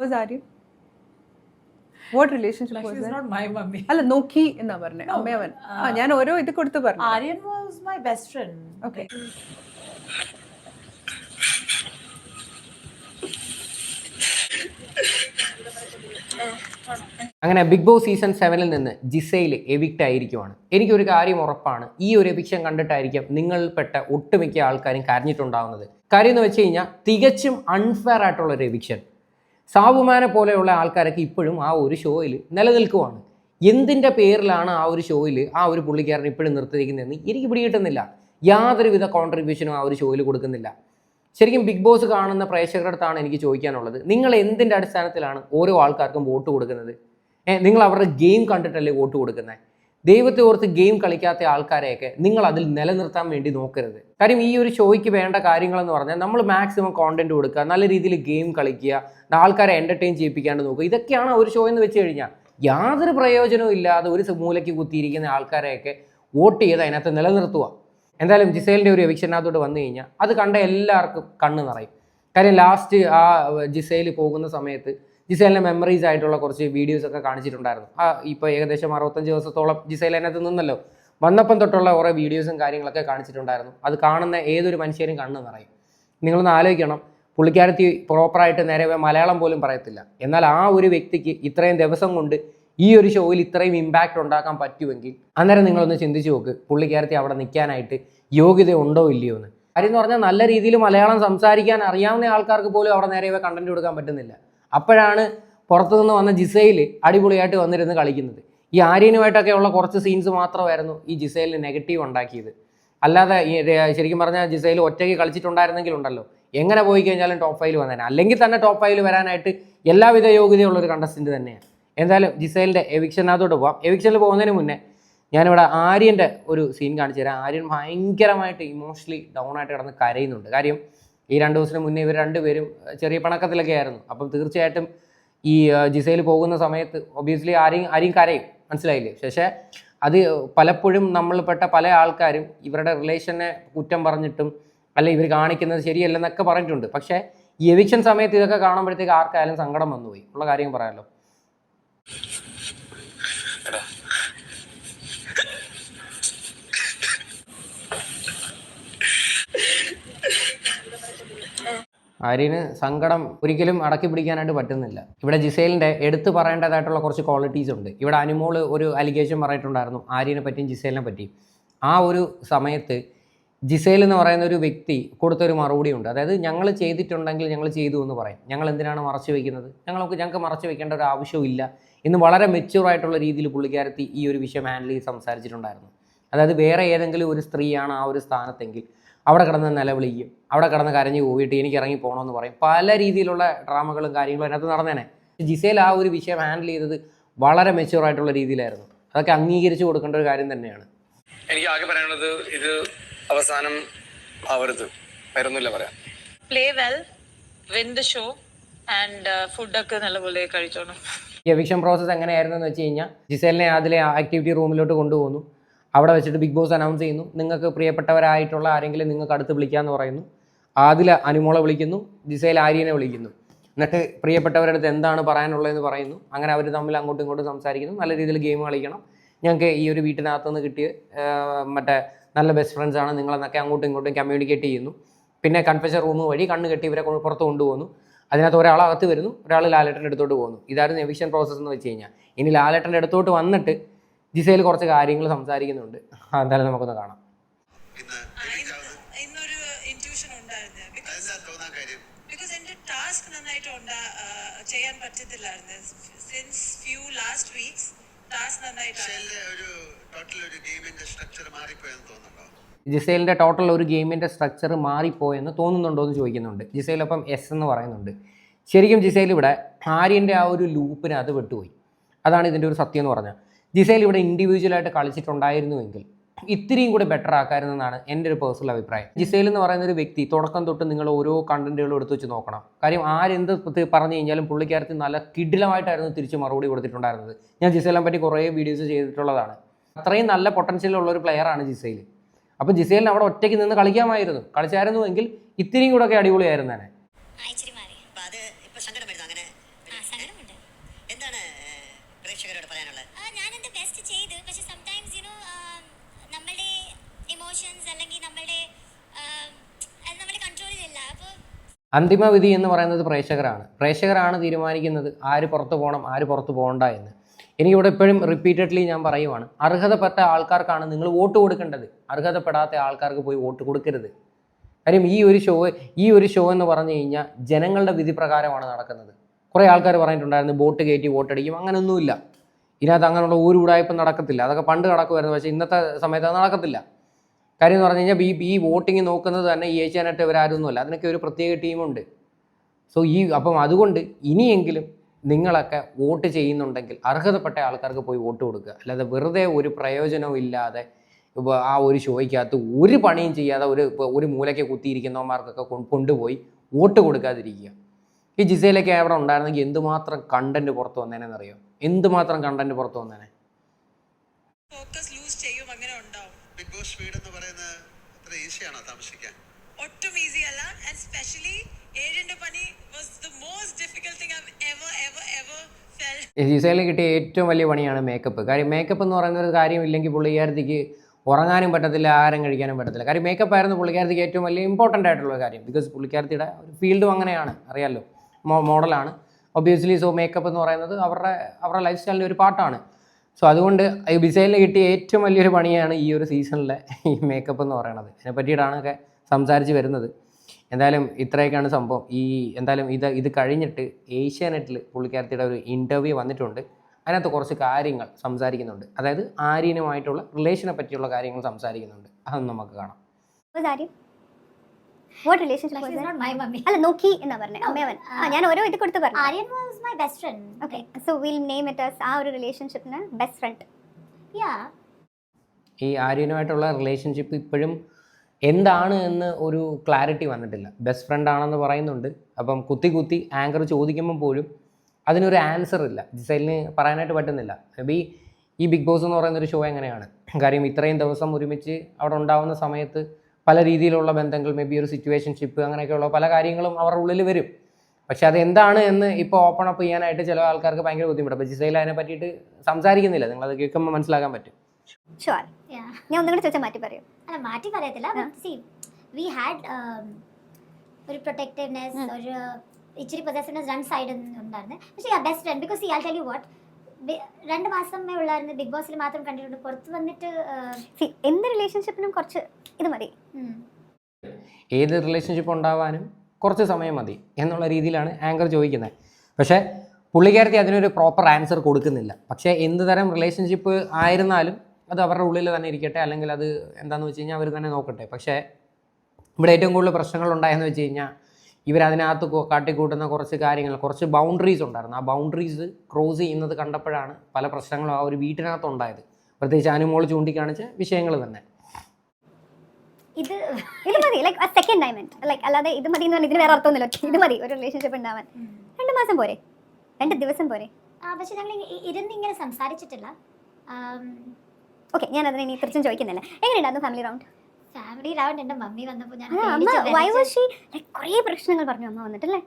was Aryan? What relationship Like was she's that? not my mummy. അല്ല നോക്കി എന്നാ പറഞ്ഞേ No, അമ്മയവൻ uh, ആ ഞാൻ ഓരോ ഇത് കൊടുത്തു പറഞ്ഞു Aryan was my best friend. Okay. അങ്ങനെ ബിഗ് ബോസ് സീസൺ സെവനിൽ നിന്ന് ജിസയിൽ എവിക്റ്റ് ആയിരിക്കുവാണ് എനിക്കൊരു കാര്യം ഉറപ്പാണ് ഈ ഒരു എവിക്ഷൻ കണ്ടിട്ടായിരിക്കും നിങ്ങളിൽപ്പെട്ട ഒട്ടുമിക്ക ആൾക്കാരും കരഞ്ഞിട്ടുണ്ടാവുന്നത് കാര്യം എന്ന് വെച്ച് കഴിഞ്ഞാൽ തികച്ചും അൺഫെയർ ആയിട്ടുള്ള ഒരു എവിക്ഷൻ സാബുമാനെ പോലെയുള്ള ആൾക്കാരൊക്കെ ഇപ്പോഴും ആ ഒരു ഷോയിൽ നിലനിൽക്കുവാണ്. എന്തിന്റെ പേരിലാണ് ആ ഒരു ഷോയിൽ ആ ഒരു പുള്ളിക്കാരൻ ഇപ്പോഴും നിർത്തിയിരിക്കുന്നതെന്ന് എനിക്ക് പിടികിട്ടുന്നില്ല. യാതൊരുവിധ കോൺട്രിബ്യൂഷനും ആ ഒരു ഷോയിൽ കൊടുക്കുന്നില്ല. ശരിക്കും ബിഗ് ബോസ് കാണുന്ന പ്രേക്ഷകരുടെ അടുത്താണ് എനിക്ക് ചോദിക്കാനുള്ളത്. നിങ്ങൾ എന്തിന്റെ അടിസ്ഥാനത്തിലാണ് ഓരോ ആൾക്കാർക്കും വോട്ട് കൊടുക്കുന്നത്? നിങ്ങൾ അവരുടെ ഗെയിം കണ്ടിട്ടല്ലേ വോട്ട് കൊടുക്കുന്നത്? ദൈവത്തെ ഓർത്ത് ഗെയിം കളിക്കാത്ത ആൾക്കാരെയൊക്കെ നിങ്ങൾ അതിൽ നിലനിർത്താൻ വേണ്ടി നോക്കരുത്. കാര്യം ഈ ഒരു ഷോയ്ക്ക് വേണ്ട കാര്യങ്ങളെന്ന് പറഞ്ഞാൽ നമ്മൾ മാക്സിമം കോണ്ടന്റ് കൊടുക്കുക നല്ല രീതിയിൽ ഗെയിം കളിക്കുക ആൾക്കാരെ എന്റർടൈൻ ചെയ്യിപ്പിക്കാണ്ട് നോക്കുക. ഇതൊക്കെയാണ് ഒരു ഷോ എന്ന് വെച്ച് കഴിഞ്ഞാൽ യാതൊരു പ്രയോജനവും ഇല്ലാതെ ഒരു മൂലയ്ക്ക് കുത്തിയിരിക്കുന്ന ആൾക്കാരെയൊക്കെ വോട്ട് ചെയ്ത് അതിനകത്ത് നിലനിർത്തുക. എന്തായാലും ജിസേലിന്റെ ഒരു എവിക്ഷനകത്തോട്ട് വന്നു കഴിഞ്ഞാൽ അത് കണ്ട എല്ലാവർക്കും കണ്ണ് നിറയും. കാര്യം ലാസ്റ്റ് ആ ജിസേൽ പോകുന്ന സമയത്ത് ജിസേലിന്റെ മെമ്മറീസ് ആയിട്ടുള്ള കുറച്ച് വീഡിയോസ് ഒക്കെ കാണിച്ചിട്ടുണ്ടായിരുന്നു. ആ ഇപ്പോൾ ഏകദേശം അറുപത്തഞ്ച് ദിവസത്തോളം ജിസൈൽ അതിനകത്ത് നിന്നല്ലോ. വന്നപ്പം തൊട്ടുള്ള കുറേ വീഡിയോസും കാര്യങ്ങളൊക്കെ കാണിച്ചിട്ടുണ്ടായിരുന്നു. അത് കാണുന്ന ഏതൊരു മനുഷ്യരും കണ്ണ് നിറയും. നിങ്ങളൊന്ന് ആലോചിക്കണം. പുള്ളിക്കാരത്തി പ്രോപ്പറായിട്ട് നേരെ മലയാളം പോലും പറയത്തില്ല. എന്നാൽ ആ ഒരു വ്യക്തിക്ക് ഇത്രയും ദിവസം കൊണ്ട് ഈ ഒരു ഷോയിൽ ഇത്രയും ഇമ്പാക്റ്റ് ഉണ്ടാക്കാൻ പറ്റുമെങ്കിൽ അന്നേരം നിങ്ങളൊന്ന് ചിന്തിച്ചു നോക്ക് പുള്ളിക്കാരത്തി അവിടെ നിൽക്കാനായിട്ട് യോഗ്യത ഉണ്ടോ ഇല്ലയോ എന്ന്. കാര്യം എന്ന് പറഞ്ഞാൽ നല്ല രീതിയിൽ മലയാളം സംസാരിക്കാൻ അറിയാവുന്ന ആൾക്കാർക്ക് പോലും അവിടെ നേരെ കണ്ടന്റ് കൊടുക്കാൻ പറ്റുന്നില്ല. അപ്പോഴാണ് പുറത്തുനിന്ന് വന്ന ജിസയിൽ അടിപൊളിയായിട്ട് വന്നിരുന്ന് കളിക്കുന്നത്. ഈ ആര്യനുമായിട്ടൊക്കെ ഉള്ള കുറച്ച് സീൻസ് മാത്രമായിരുന്നു ഈ ജിസൈലിന് നെഗറ്റീവ് ഉണ്ടാക്കിയത്. അല്ലാതെ ശരിക്കും പറഞ്ഞാൽ ജിസൈൽ ഒറ്റയ്ക്ക് കളിച്ചിട്ടുണ്ടായിരുന്നെങ്കിൽ ഉണ്ടല്ലോ. എങ്ങനെ പോയി കഴിഞ്ഞാലും ടോപ്പ് ഫൈവിൽ വന്നേനെ. അല്ലെങ്കിൽ തന്നെ ടോപ്പ് ഫൈവിൽ വരാനായിട്ട് എല്ലാവിധ യോഗ്യതയുള്ളൊരു കണ്ടസ്റ്റന്റ് തന്നെയാണ്. എന്തായാലും ജിസൈലിന്റെ എവിക്ഷനകത്തോട്ട് പോവാം. എവിക്ഷനിൽ പോകുന്നതിന് മുന്നേ ഞാനിവിടെ ആര്യന്റെ ഒരു സീൻ കാണിച്ചു തരാം. ആര്യൻ ഭയങ്കരമായിട്ട് ഇമോഷണലി ഡൗൺ ആയിട്ട് കിടന്ന് കരയുന്നുണ്ട്. കാര്യം ഈ രണ്ട് ദിവസത്തിന് മുന്നേ ഇവർ രണ്ടുപേരും ചെറിയ പണക്കത്തിലൊക്കെ ആയിരുന്നു. അപ്പം തീർച്ചയായിട്ടും ഈ ജിസയിൽ പോകുന്ന സമയത്ത് ഒബിയസ്ലി ആരെയും ആരെയും കരയും. മനസ്സിലായില്ലേ? പക്ഷേ അത് പലപ്പോഴും നമ്മൾപ്പെട്ട പല ആൾക്കാരും ഇവരുടെ റിലേഷനെ കുറ്റം പറഞ്ഞിട്ടും അല്ല ഇവർ കാണിക്കുന്നത് ശരിയല്ലെന്നൊക്കെ പറഞ്ഞിട്ടുണ്ട്. പക്ഷേ ഈ എവിക്ഷൻ സമയത്ത് ഇതൊക്കെ കാണുമ്പോഴത്തേക്ക് ആർക്കായാലും സങ്കടം വന്നുപോയി. ഉള്ള കാര്യം പറയാമല്ലോ ആര്യന് സങ്കടം ഒരിക്കലും അടക്കി പിടിക്കാനായിട്ട് പറ്റുന്നില്ല. ഇവിടെ ജിസേലിന്റെ എടുത്തു പറയേണ്ടതായിട്ടുള്ള കുറച്ച് ക്വാളിറ്റീസ് ഉണ്ട്. ഇവിടെ അനുമോൾ ഒരു അലിഗേഷൻ പറഞ്ഞിട്ടുണ്ടായിരുന്നു ആര്യനെ പറ്റിയും ജിസേലിനെ പറ്റിയും. ആ ഒരു സമയത്ത് ജിസേൽ എന്ന് പറയുന്ന ഒരു വ്യക്തി കൊടുത്തൊരു മറുപടി ഉണ്ട്. അതായത് ഞങ്ങൾ ചെയ്തിട്ടുണ്ടെങ്കിൽ ഞങ്ങൾ ചെയ്തു എന്ന് പറയും. ഞങ്ങൾ എന്തിനാണ് മറച്ചു വെക്കുന്നത്? ഞങ്ങൾക്ക് ഞങ്ങൾക്ക് മറച്ചു വെക്കേണ്ട ഒരു ആവശ്യമില്ല എന്ന് വളരെ മെച്യൂർ ആയിട്ടുള്ള രീതിയിൽ പുള്ളിക്കാരത്തി ഈ ഒരു വിഷയം ഹാൻഡിൽ ചെയ്ത് സംസാരിച്ചിട്ടുണ്ടായിരുന്നു. അതായത് വേറെ ഏതെങ്കിലും ഒരു സ്ത്രീയാണ് ആ ഒരു സ്ഥാനത്തെങ്കിൽ അവിടെ കിടന്ന് നിലവിളിക്കും. അവിടെ കിടന്ന് കരഞ്ഞു പോയിട്ട് എനിക്ക് ഇറങ്ങി പോകണമെന്ന് പറയും. പല രീതിയിലുള്ള ഡ്രാമകളും കാര്യങ്ങളും അതിനകത്ത് നടന്നേനെ. ജിസേൽ ആ ഒരു വിഷയം ഹാൻഡിൽ ചെയ്തത് വളരെ മെച്യൂർ ആയിട്ടുള്ള രീതിയിലായിരുന്നു. അതൊക്കെ അംഗീകരിച്ചു കൊടുക്കേണ്ട ഒരു കാര്യം തന്നെയാണ്. എനിക്ക് ആകെ പറയാനുള്ളത് ഇത് അവസാനം ആവരുത്. വേറൊന്നുമില്ല പറയാം. Play well win the show and ഫുഡൊക്കെ നല്ലപോലെ കഴിച്ചോണം. ഈ എവിക്ഷൻ പ്രോസസ്സ് എങ്ങനെയായിരുന്നു എന്ന് വെച്ച് കഴിഞ്ഞാൽ ജിസേലിനെ അതിലെ ആക്ടിവിറ്റി റൂമിലോട്ട് കൊണ്ടുപോകുന്നു അവിടെ വെച്ചിട്ട് ബിഗ് ബോസ് അനൗൺസ് ചെയ്യുന്നു. നിങ്ങൾക്ക് പ്രിയപ്പെട്ടവരായിട്ടുള്ള ആരെങ്കിലും നിങ്ങൾക്ക് അടുത്ത് വിളിക്കാമെന്ന് പറയുന്നു. ആദില അനുമോളെ വിളിക്കുന്നു ദിസയിൽ ആര്യനെ വിളിക്കുന്നു. എന്നിട്ട് പ്രിയപ്പെട്ടവരുടെ അടുത്ത് എന്താണ് പറയാനുള്ളതെന്ന് പറയുന്നു. അങ്ങനെ അവർ തമ്മിൽ അങ്ങോട്ടും ഇങ്ങോട്ടും സംസാരിക്കുന്നു. നല്ല രീതിയിൽ ഗെയിം കളിക്കണം. ഞങ്ങൾക്ക് ഈ ഒരു വീട്ടിനകത്ത് നിന്ന് കിട്ടിയ മറ്റേ നല്ല ബെസ്റ്റ് ഫ്രണ്ട്സ് ആണ്. നിങ്ങളെന്നൊക്കെ അങ്ങോട്ടും ഇങ്ങോട്ടും കമ്മ്യൂണിക്കേറ്റ് ചെയ്യുന്നു. പിന്നെ കൺഫെഷൻ റൂം വഴി കണ്ണ് കെട്ടി ഇവരെ പുറത്ത് കൊണ്ടുപോകുന്നു. അതിനകത്ത് ഒരാൾ അകത്ത് വരുന്നു ഒരാൾ ലാലേട്ടന്റെ അടുത്തോട്ട് പോകുന്നു. ഇതായിരുന്നു എവിക്ഷൻ പ്രോസസ്സ് എന്ന് വെച്ച് കഴിഞ്ഞാൽ. ഇനി ലാലേട്ടന്റെ അടുത്തോട്ട് വന്നിട്ട് ജിസയിൽ കുറച്ച് കാര്യങ്ങൾ സംസാരിക്കുന്നുണ്ട്. എന്തായാലും നമുക്കൊന്ന് കാണാം. ഇന്നൊരു ഉണ്ടായിരുന്നു. ബിക്കോസ് എന്റെ ടാസ്ക് നന്നായിട്ട് ചെയ്യാൻ പറ്റത്തില്ലായിരുന്നു. Since few last weeks task നന്നായിട്ട് ഷെല്ലിന്റെ ഒരു ടോട്ടൽ ഒരു ഗെയിമിന്റെ സ്ട്രക്ചർ മാറിപ്പോയെന്ന് തോന്നുന്നുണ്ടോ? ജിസൈലിന്റെ ടോട്ടൽ ഒരു ഗെയിമിന്റെ സ്ട്രക്ചർ മാറിപ്പോയെന്ന് തോന്നുന്നുണ്ടോ എന്ന് ചോദിക്കുന്നുണ്ട്. ജിസൈൽ ഒപ്പം എസ് എന്ന് പറയുന്നുണ്ട്. ശരിക്കും ജിസൈൽ ഇവിടെ ആര്യന്റെ ആ ഒരു ലൂപ്പിന് അത് വിട്ടുപോയി. അതാണ് ഇതിന്റെ ഒരു സത്യം എന്ന് പറഞ്ഞാൽ. ജിസൈൽ ഇവിടെ ഇൻഡിവിജ്വലായിട്ട് കളിച്ചിട്ടുണ്ടായിരുന്നുവെങ്കിൽ ഇത്തിരിയും കൂടി ബെറ്റർ ആക്കാമായിരുന്നെന്നാണ് എന്റെ ഒരു പേഴ്സണൽ അഭിപ്രായം. ജിസേൽ എന്ന് പറയുന്ന ഒരു വ്യക്തി തുടക്കം തൊട്ട് നിങ്ങൾ ഓരോ കണ്ടന്റുകളും എടുത്തു വെച്ച് നോക്കണം. കാര്യം ആരെന്ത് പറഞ്ഞു കഴിഞ്ഞാലും പുള്ളിക്കാരത്തിൽ നല്ല കിഡിലമായിട്ടായിരുന്നു തിരിച്ച് മറുപടി കൊടുത്തിട്ടുണ്ടായിരുന്നത്. ഞാൻ ജിസേലിനെ പറ്റി കുറേ വീഡിയോസ് ചെയ്തിട്ടുള്ളതാണ്. അത്രയും നല്ല പൊട്ടൻഷ്യൽ ഉള്ള ഒരു പ്ലെയറാണ് ജിസേൽ. അപ്പോൾ ജിസേലിന് അവിടെ ഒറ്റയ്ക്ക് നിന്ന് കളിക്കാമായിരുന്നു. കളിച്ചായിരുന്നുവെങ്കിൽ ഇത്തിരിയും കൂടെ ഒക്കെ അടിപൊളിയായിരുന്നേനെ പ്രേക്ഷകരോട് പറയാനുള്ളത്? ഞാൻ എന്റെ ബെസ്റ്റ് ചെയ്തു? പക്ഷെ സംടൈംസ് യുനോ നമ്മളുടെ ഇമോഷൻസ് അല്ലെങ്കിൽ നമ്മളുടെ നമ്മൾ കൺട്രോൾ അപ്പോൾ അന്തിമവിധി എന്ന് പറയുന്നത് പ്രേക്ഷകരാണ്. പ്രേക്ഷകരാണ് തീരുമാനിക്കുന്നത് ആര് പുറത്തു പോകണം ആര് പുറത്തു പോകണ്ട എന്ന്. എനിക്കിവിടെ എപ്പോഴും റിപ്പീറ്റഡ്ലി ഞാൻ പറയുവാണ് അർഹതപ്പെട്ട ആൾക്കാർക്കാണ് നിങ്ങൾ വോട്ട് കൊടുക്കേണ്ടത്. അർഹതപ്പെടാത്ത ആൾക്കാർക്ക് പോയി വോട്ട് കൊടുക്കരുത്. കാര്യം ഈ ഒരു ഷോ ഈ ഒരു ഷോ എന്ന് പറഞ്ഞു കഴിഞ്ഞാൽ ജനങ്ങളുടെ വിധി പ്രകാരമാണ് നടക്കുന്നത്. കുറേ ആൾക്കാർ പറഞ്ഞിട്ടുണ്ടായിരുന്നു ബോട്ട് കയറ്റി വോട്ടടിക്കും. അങ്ങനെയൊന്നുമില്ല ഇതിനകത്ത് അങ്ങനെയുള്ള ഒരു ഉടായ്പ നടക്കത്തില്ല. അതൊക്കെ പണ്ട് നടക്കുമായിരുന്നു. പക്ഷേ ഇന്നത്തെ സമയത്ത് അത് നടക്കത്തില്ല. കാര്യം എന്ന് പറഞ്ഞു കഴിഞ്ഞാൽ ഈ ഈ വോട്ടിങ് നോക്കുന്നത് തന്നെ ഈ ഏഷ്യാനെറ്റ് ഇവരാരൊന്നുമല്ല. അതിനൊക്കെ ഒരു പ്രത്യേക ടീമുണ്ട്. സോ ഈ അപ്പം അതുകൊണ്ട് ഇനിയെങ്കിലും നിങ്ങളൊക്കെ വോട്ട് ചെയ്യുന്നുണ്ടെങ്കിൽ അർഹതപ്പെട്ട ആൾക്കാർക്ക് പോയി വോട്ട് കൊടുക്കുക. അല്ലാതെ വെറുതെ ഒരു പ്രയോജനവും ഇല്ലാതെ ഇപ്പോൾ ആ ഒരു ഷോയ്ക്കകത്ത് ഒരു പണിയും ചെയ്യാതെ ഒരു ഒരു മൂലയ്ക്ക് കുത്തിയിരിക്കുന്നവന്മാർക്കൊക്കെ കൊണ്ടുപോയി വോട്ട് കൊടുക്കാതിരിക്കുക. ഈ ജിസയിലൊക്കെ അവിടെ ഉണ്ടായിരുന്നെങ്കിൽ എന്തുമാത്രം കണ്ടന്റ് പുറത്ത് വന്നേനെന്നറിയോ? എന്തുമാത്രം കണ്ടന്റ് പുറത്ത് വന്നേനെ? ഫോക്കസ് ലൂസ് ചെയ്യും അങ്ങനെ ഉണ്ടാവും. ബിഗ് ബോസ് വീട് എന്ന് പറയുന്നത് അത്ര ഈസിയാണോ താമസിക്കാൻ? ഒട്ടും ഈസി അല്ല ആൻഡ് സ്പെഷ്യലി ഏഴിന്റെ പണി was the most difficult thing I ever ever ever felt Gisele കിട്ടിയ ഏറ്റവും വലിയ പണിയാണ് മേക്കപ്പ് കാര്യം മേക്കപ്പ് എന്ന് പറയുന്ന ഒരു കാര്യം ഇല്ലെങ്കിൽ പുള്ളിക്കാരത്തിക്ക് ഉറങ്ങാനും പറ്റത്തില്ല ആഹാരം കഴിക്കാനും പറ്റത്തില്ല. കാര്യം മേക്കപ്പ് ആയിരുന്നു പുള്ളിക്കാരത്തിക്ക് ഏറ്റവും വലിയ ഇമ്പോർട്ടന്റ് ആയിട്ടുള്ള ഒരു കാര്യം. ബിക്കോസ് പുള്ളിക്കാരത്തിയുടെ ഒരു ഫീൽഡും അങ്ങനെയാണ് അറിയാമല്ലോ മോഡലാണ്. ഒബ്വിയസ്ലി സോ മേക്കപ്പ് എന്ന് പറയുന്നത് അവരുടെ അവരുടെ ലൈഫ് സ്റ്റൈലിന്റെ ഒരു പാട്ടാണ്. സോ അതുകൊണ്ട് ഈ ബിസൈലിന് കിട്ടിയ ഏറ്റവും വലിയൊരു പണിയാണ് ഈ ഒരു സീസണിലെ ഈ മേക്കപ്പ് എന്ന് പറയുന്നത്. അതിനെ പറ്റിയിട്ടാണ് ഒക്കെ സംസാരിച്ച് വരുന്നത്. എന്തായാലും ഇത്രയൊക്കെയാണ് സംഭവം. ഈ എന്തായാലും ഇത് ഇത് കഴിഞ്ഞിട്ട് ഏഷ്യാനെറ്റിൽ പുള്ളിക്കാരത്തിയുടെ ഒരു ഇന്റർവ്യൂ വന്നിട്ടുണ്ട്. അതിനകത്ത് കുറച്ച് കാര്യങ്ങൾ സംസാരിക്കുന്നുണ്ട്. അതായത് ആര്യനുമായിട്ടുള്ള റിലേഷനെ പറ്റിയുള്ള കാര്യങ്ങൾ സംസാരിക്കുന്നുണ്ട്. അതൊന്നും നമുക്ക് കാണാം. Was relationship What relationship Like, was not my mummy. അല്ല നോക്കി എന്നാ പറഞ്ഞേ. അമ്മയവൻ. ആ ഞാൻ ഓരോ ഇത് കൊടുത്ത് പറഞ്ഞു. Aryan was my best friend. Okay so will name it as ആ ഒരു റിലേഷൻഷിപ്പിന് ബെസ്റ്റ് ഫ്രണ്ട് Yeah. ഈ ആര്യനുമായിട്ടുള്ള റിലേഷൻഷിപ്പ് ഇപ്പോഴും എന്താണ് എന്ന് ഒരു ക്ലാരിറ്റി വന്നിട്ടില്ല. ബെസ്റ്റ് ഫ്രണ്ട് ആണെന്ന് പറയുന്നുണ്ട്. അപ്പം കുത്തി കുത്തി ആങ്കർ ചോദിക്കുമ്പോൾ പോലും അതിനൊരു ആൻസർ ഇല്ല. ജിസൈലിന് പറയാനായിട്ട് പറ്റുന്നില്ല. മേ ബി ഈ ബിഗ് ബോസ് എന്ന് പറയുന്ന ഒരു ഷോ എങ്ങനെയാണ്? കാര്യം ഇത്രയും ദിവസം ഒരുമിച്ച് അവിടെ ഉണ്ടാവുന്ന സമയത്ത് പല രീതിയിലുള്ള ബന്ധങ്ങൾ മേ ബി ഒരു സിറ്റുവേഷൻഷിപ്പ് അങ്ങനെയൊക്കെയുള്ള പല കാര്യങ്ങളും അവരുടെ ഉള്ളിൽ വരും. പക്ഷെ അത് എന്താണ് എന്ന് ഇപ്പോൾ ഓപ്പൺ അപ്പ് ചെയ്യാനായിട്ട് ചില ആൾക്കാർക്ക് ഭയങ്കര ബുദ്ധിമുട്ടാണ് അപ്പോൾ ജിസൈൽ അതിനെ പറ്റിയിട്ട് സംസാരിക്കുന്നില്ല. നിങ്ങൾ അത് കേൾക്കുമ്പോൾ മനസ്സിലാക്കാൻ പറ്റും. ഷുവർ ഞാൻ ഒന്നും കൂടെ ചോദിച്ചാൽ മാറ്റി പറയും. അല്ല മാറ്റി പറയത്തില്ല. സി വി ഹാഡ് ഒരു പ്രൊട്ടക്റ്റീവ്നെസ് ഒരു ഇച്ചിരി പൊസസീവ്നെസ് രണ്ട് സൈഡിൽ ഉണ്ടായിരുന്നു പക്ഷേ best friend because I'll tell tell you what രണ്ട് മാസമേ ഉള്ളായിരുന്നു. ബിഗ് ബോസിൽ മാത്രം കണ്ടിട്ടുണ്ട്. പുറത്ത് വന്നിട്ട് എന്ത് റിലേഷൻഷിപ്പിനും കുറച്ച് ഇത് മതി. ഏത് റിലേഷൻഷിപ്പ് ഉണ്ടാവാനും കുറച്ച് സമയം മതി എന്നുള്ള രീതിയിലാണ് ആങ്കർ ചോദിക്കുന്നത്. പക്ഷേ പുള്ളിക്കാരത്തി അതിനൊരു പ്രോപ്പർ ആൻസർ കൊടുക്കുന്നില്ല. പക്ഷേ എന്ത് തരം റിലേഷൻഷിപ്പ് ആയിരുന്നാലും അത് അവരുടെ ഉള്ളിൽ തന്നെ ഇരിക്കട്ടെ. അല്ലെങ്കിൽ അത് എന്താണെന്ന് വെച്ച് കഴിഞ്ഞാൽ അവർ തന്നെ നോക്കട്ടെ. പക്ഷേ ഇവിടെ ഏറ്റവും കൂടുതൽ പ്രശ്നങ്ങൾ ഉണ്ടായെന്ന് വെച്ച് കഴിഞ്ഞാൽ ഇവരതിനകത്ത് കാട്ടിക്കൂട്ടുന്ന കുറച്ച് കാര്യങ്ങൾ കുറച്ച് ബൗണ്ടറീസ് ഉണ്ടായിരുന്നു. ആ ബൗണ്ടറീസ് ക്രോസ് ചെയ്യുന്നത് കണ്ടപ്പോഴാണ് പല പ്രശ്നങ്ങളും ആ ഒരു വീട്ടിനകത്ത് ഉണ്ടായത് പ്രത്യേകിച്ച് അനുമോൾ ചൂണ്ടിക്കാണിച്ച വിഷയങ്ങൾ തന്നെ. ഇത് ഇത് മതി. ലൈക്ക് സെക്കൻഡ് ഡയമണ്ട് ലൈക്ക് അല്ലാതെ ഇത് മതി എന്ന് പറഞ്ഞാൽ ഇതിന് വേറെ അർത്ഥമൊന്നുമില്ല. ഇത് മതി. ഒരു റിലേഷൻഷിപ്പ് ഉണ്ടാവാൻ. രണ്ട് മാസം പോരെ. രണ്ട് ദിവസം പോരെ. ആ, പക്ഷെ ഞങ്ങൾ ഇരുന്ന് ഇങ്ങനെ സംസാരിച്ചിട്ടില്ല. ഓക്കെ ഞാൻ അതിനെ ഇനി തിരിച്ചും ചോദിക്കുന്നില്ല. എങ്ങനെയുണ്ടായിരുന്നു family round family round mummy വന്നപ്പോൾ ഞാൻ അമ്മ വൈ വാസ് ഷീ കുറേ പ്രശ്നങ്ങൾ പറഞ്ഞു അമ്മ വന്നിട്ടല്ലേ?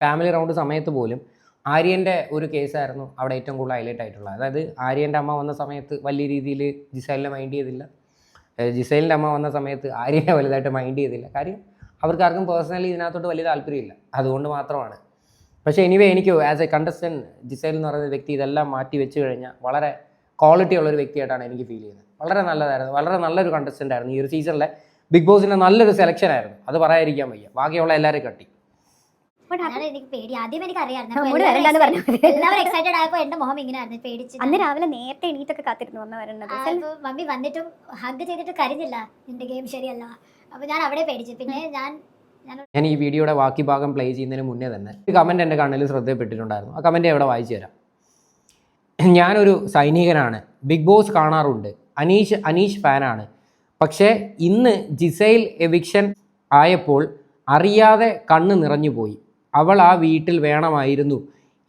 ഫാമിലി റൗണ്ട് സമയത്ത് പോലും ആര്യന്റെ ഒരു കേസായിരുന്നു അവിടെ ഏറ്റവും കൂടുതൽ ഹൈലൈറ്റ് ആയിട്ടുള്ളത്. അതായത് ആര്യന്റെ അമ്മ വന്ന സമയത്ത് വലിയ രീതിയിൽ ജിസൈലിനെ മൈൻഡ് ചെയ്തില്ല. ജിസൈലിന്റെ ജിസൈലിന്റെ അമ്മ വന്ന സമയത്ത് ആര്യനെ വലുതായിട്ട് മൈൻഡ് ചെയ്തില്ല. കാര്യം അവർക്ക് ആർക്കും പേഴ്സണലി ഇതിനകത്തോട്ട് വലിയ താല്പര്യമില്ല. അതുകൊണ്ട് മാത്രമാണ്. പക്ഷേ എനിവേ എനിക്ക് ആസ് എ കണ്ടസ്റ്റന്റ് ജിസൈൽ എന്ന് പറയുന്ന വ്യക്തി ഇതെല്ലാം മാറ്റി വെച്ച് കഴിഞ്ഞാൽ വളരെ ക്വാളിറ്റി ഉള്ള ഒരു വ്യക്തിയായിട്ടാണ് എനിക്ക് ഫീൽ ചെയ്യുന്നത്. വളരെ നല്ലതായിരുന്നു. വളരെ നല്ലൊരു കണ്ടസ്റ്റന്റ് ആയിരുന്നു. ഈ ഒരു സീസണിലെ ബിഗ് ബോസിന്റെ നല്ലൊരു സെലക്ഷൻ ആയിരുന്നു. അത് പറയാതിരിക്കാൻ വയ്യ. ബാക്കിയുള്ള എല്ലാവരും കട്ടി. എനിക്ക് പേടി. ആദ്യം എനിക്ക് എല്ലാവരും പറഞ്ഞു. എല്ലാവരും എക്സൈറ്റഡ് ആയപ്പോൾ എന്റെ മുഖം ഇങ്ങനെ ആയിരുന്നു പേടിച്ച് അന്ന് രാവിലെ നേരത്തെ എണീറ്റൊക്കെ കാത്തിരുന്നു അമ്മ മമ്മി വന്നിട്ടും ഹഗ് ചെയ്തിട്ട് കരഞ്ഞില്ല. എന്റെ ഗെയിം ശരിയല്ല. അപ്പൊ ഞാൻ അവിടെ പേടിച്ചു. പിന്നെ ഞാൻ ഞാൻ ഈ വീഡിയോയുടെ ബാക്കി ഭാഗം പ്ലേ ചെയ്യുന്നതിന് മുന്നേ തന്നെ ഒരു കമന്റ് എന്റെ കണ്ണിൽ ശ്രദ്ധയപ്പെട്ടിട്ടുണ്ടായിരുന്നു ആ കമന്റ് എവിടെ വായിച്ചു തരാം. ഞാനൊരു സൈനികനാണ്. ബിഗ് ബോസ് കാണാറുണ്ട്. അനീഷ് അനീഷ് ഫാനാണ്. പക്ഷേ ഇന്ന് ജിസൈൽ എവിക്ഷൻ ആയപ്പോൾ അറിയാതെ കണ്ണ് നിറഞ്ഞുപോയി അവൾ ആ വീട്ടിൽ വേണമായിരുന്നു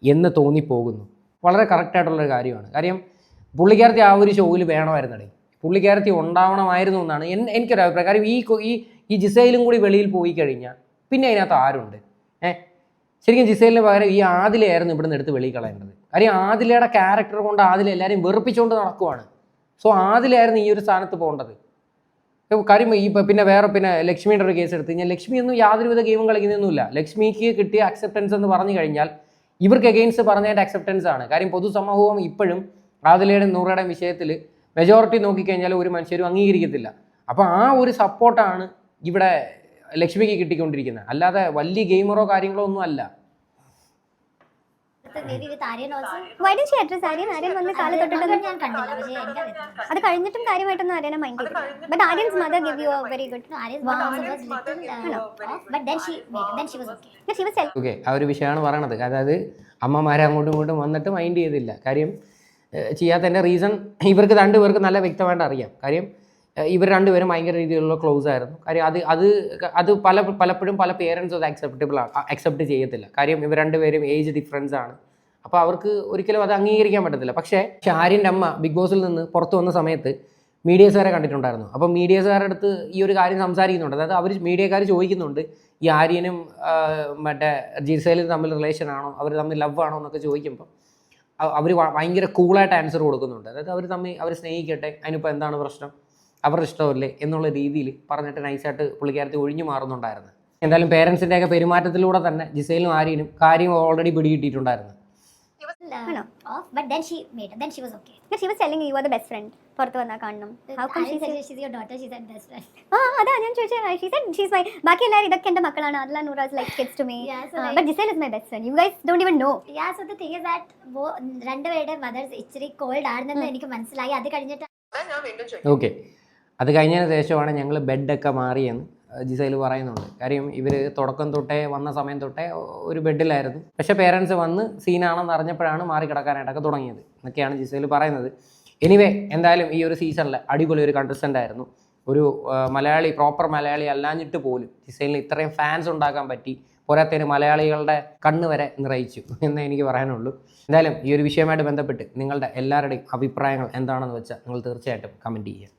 എന്ന് തോന്നിപ്പോകുന്നു. വളരെ കറക്റ്റായിട്ടുള്ളൊരു കാര്യമാണ്. കാര്യം പുള്ളിക്കാരത്തി ആ ഒരു ഷോയിൽ വേണമായിരുന്നടേ. പുള്ളിക്കാരത്തി ഉണ്ടാവണമായിരുന്നു എന്നാണ് എൻ എനിക്കൊരു അഭിപ്രായം. കാര്യം ഈ ഈ ഈ കൂടി വെളിയിൽ പോയി കഴിഞ്ഞാൽ പിന്നെ അതിനകത്ത് ആരുണ്ട്? ഏ? ശരിക്കും ജിസൈലിന് പകരം ഈ ആദിലയായിരുന്നു ഇവിടുന്ന് എടുത്ത് വെളിയിൽ കളയേണ്ടത്. കാര്യം ആദിലയുടെ ക്യാരക്ടർ കൊണ്ട് ആദില എല്ലാവരെയും വെറുപ്പിച്ചുകൊണ്ട് നടക്കുവാണ്. സോ ആദിലായിരുന്നു ഈ ഒരു സ്ഥാനത്ത് പോകേണ്ടത്. കാര്യം ഈ പിന്നെ വേറെ പിന്നെ ലക്ഷ്മിയുടെ ഒരു കേസ് എടുത്ത് കഴിഞ്ഞാൽ ലക്ഷ്മി ഒന്നും യാതൊരുവിധ ഗെയിമും കളിക്കുന്നൊന്നുമില്ല. ലക്ഷ്മിക്ക് കിട്ടിയ അക്സെപ്റ്റൻസ് എന്ന് പറഞ്ഞു കഴിഞ്ഞാൽ ഇവർക്ക് എഗെയിൻസ്റ്റ് പറഞ്ഞതിന്റെ അക്സെപ്റ്റൻസ് ആണ്. കാര്യം പൊതുസമൂഹം ഇപ്പോഴും ആദിലയുടെയും നൂറയുടെയും വിഷയത്തിൽ മെജോറിറ്റി നോക്കിക്കഴിഞ്ഞാൽ ഒരു മനുഷ്യരും അംഗീകരിക്കത്തില്ല. അപ്പോൾ ആ ഒരു സപ്പോർട്ടാണ് ഇവിടെ ലക്ഷ്മിക്ക് കിട്ടിക്കൊണ്ടിരിക്കുന്നത്. അല്ലാതെ വലിയ ഗെയിമറോ കാര്യങ്ങളോ ഒന്നും അല്ല. Be with Aryan? Aryan Aryan വന്ന് കാൽ തൊട്ടിട്ടൊന്നും ഞാൻ കണ്ടില്ല അത് കഴിഞ്ഞിട്ടും കാര്യമായിട്ടൊന്നും ആര്യനെ മൈൻഡ് ചെയ്തു but Aryan's mother give you very good okay ആ ഒരു വിഷയമാണ് പറയണത്. അതായത് അമ്മമാരെ അങ്ങോട്ടും ഇങ്ങോട്ടും വന്നിട്ട് മൈൻഡ് ചെയ്തില്ല. കാര്യം ചെയ്യാത്തതിന്റെ റീസൺ ഇവർക്ക് രണ്ടുപേർക്ക് നല്ല വ്യക്തമായിട്ട് അറിയാം. കാര്യം ഇവർ രണ്ടുപേരും ഭയങ്കര രീതിയിലുള്ള ക്ലോസ് ആയിരുന്നു. കാര്യം അത് അത് അത് പല പലപ്പോഴും പല പേരൻസ് അത് അക്സെപ്റ്റബിൾ അക്സെപ്റ്റ് ചെയ്യത്തില്ല. കാര്യം ഇവർ രണ്ടുപേരും ഏജ് ഡിഫറൻസ് ആണ്. അപ്പോൾ അവർക്ക് ഒരിക്കലും അത് അംഗീകരിക്കാൻ പറ്റത്തില്ല. പക്ഷേ ആര്യന്റെ അമ്മ ബിഗ് ബോസിൽ നിന്ന് പുറത്തു വന്ന സമയത്ത് മീഡിയസുകാരെ കണ്ടിട്ടുണ്ടായിരുന്നു. അപ്പോൾ മീഡിയസുകാരുടെ അടുത്ത് ഈ ഒരു കാര്യം സംസാരിക്കുന്നുണ്ട്. അതായത് അവർ മീഡിയക്കാർ ചോദിക്കുന്നുണ്ട് ഈ ആര്യനും മറ്റേ ജിസയിലും തമ്മിൽ റിലേഷൻ ആണോ? അവർ തമ്മിൽ ലവ് ആണോ എന്നൊക്കെ ചോദിക്കുമ്പോൾ അവർ ഭയങ്കര കൂളായിട്ട് ആൻസർ കൊടുക്കുന്നുണ്ട്. അതായത് അവർ തമ്മിൽ അവർ സ്നേഹിക്കട്ടെ അതിനിപ്പോൾ എന്താണ് പ്രശ്നം? അവരുടെ ഇഷ്ടമല്ലേ എന്നുള്ള രീതിയിൽ പറഞ്ഞിട്ട് നൈസായിട്ട് പുള്ളിക്കാരത്തി ഒഴിഞ്ഞു മാറുന്നുണ്ടായിരുന്നു. എന്തായാലും പേരൻസിന്റെയൊക്കെ പെരുമാറ്റത്തിലൂടെ തന്നെ ജിസയിലും ആര്യനും കാര്യം ഓൾറെഡി പിടികിട്ടിയിട്ടുണ്ടായിരുന്നു. Off, but then she wait, then she was okay. She was telling you are the best friend പുറത്ത് വന്നാൽ കാണണം. How come she she's her best friend. ആ അതാ ഞാൻ ചോദിച്ചത് ഷീ സെഡ് ഷീസ് മൈ ബാക്കി എല്ലാവരും ഇതൊക്കെ എന്റെ മക്കളാണ്. അതെല്ലാം Noora's like kids to me but Gisele is my best friend you guys don't know ya so that രണ്ടുപേരുടെ മദേഴ്സ് ഇച്ചിരി കോൾഡ് ആണെന്ന് എനിക്ക് മനസ്സിലായി. അത് കഴിഞ്ഞിട്ട് ഓക്കെ അത് കഴിഞ്ഞതിന് ശേഷമാണ് ഞങ്ങൾ ബെഡൊക്കെ മാറിയെന്ന് ജിസയിൽ പറയുന്നുണ്ട്. കാര്യം ഇവർ തുടക്കം തൊട്ടേ വന്ന സമയം തൊട്ടേ ഒരു ബെഡിലായിരുന്നു. പക്ഷേ പേരൻസ് വന്ന് സീനാണെന്ന് അറിഞ്ഞപ്പോഴാണ് മാറി കിടക്കാനായിട്ടൊക്കെ തുടങ്ങിയത് എന്നൊക്കെയാണ് ജിസയിൽ പറയുന്നത്. എനിവേ എന്തായാലും ഈ ഒരു സീസണിൽ അടിപൊളി ഒരു കണ്ടസ്റ്റന്റ് ആയിരുന്നു. ഒരു മലയാളി പ്രോപ്പർ മലയാളി അല്ലാഞ്ഞിട്ട് പോലും ജിസൈലിന് ഇത്രയും ഫാൻസ് ഉണ്ടാക്കാൻ പറ്റി. പോരാത്തതിന് മലയാളികളുടെ കണ്ണ് വരെ നിറയിച്ചു എന്നേ എനിക്ക് പറയാനുള്ളൂ. എന്തായാലും ഈ ഒരു വിഷയമായിട്ട് ബന്ധപ്പെട്ട് നിങ്ങളുടെ എല്ലാവരുടെയും അഭിപ്രായങ്ങൾ എന്താണെന്ന് വെച്ചാൽ നിങ്ങൾ തീർച്ചയായിട്ടും കമന്റ് ചെയ്യുക.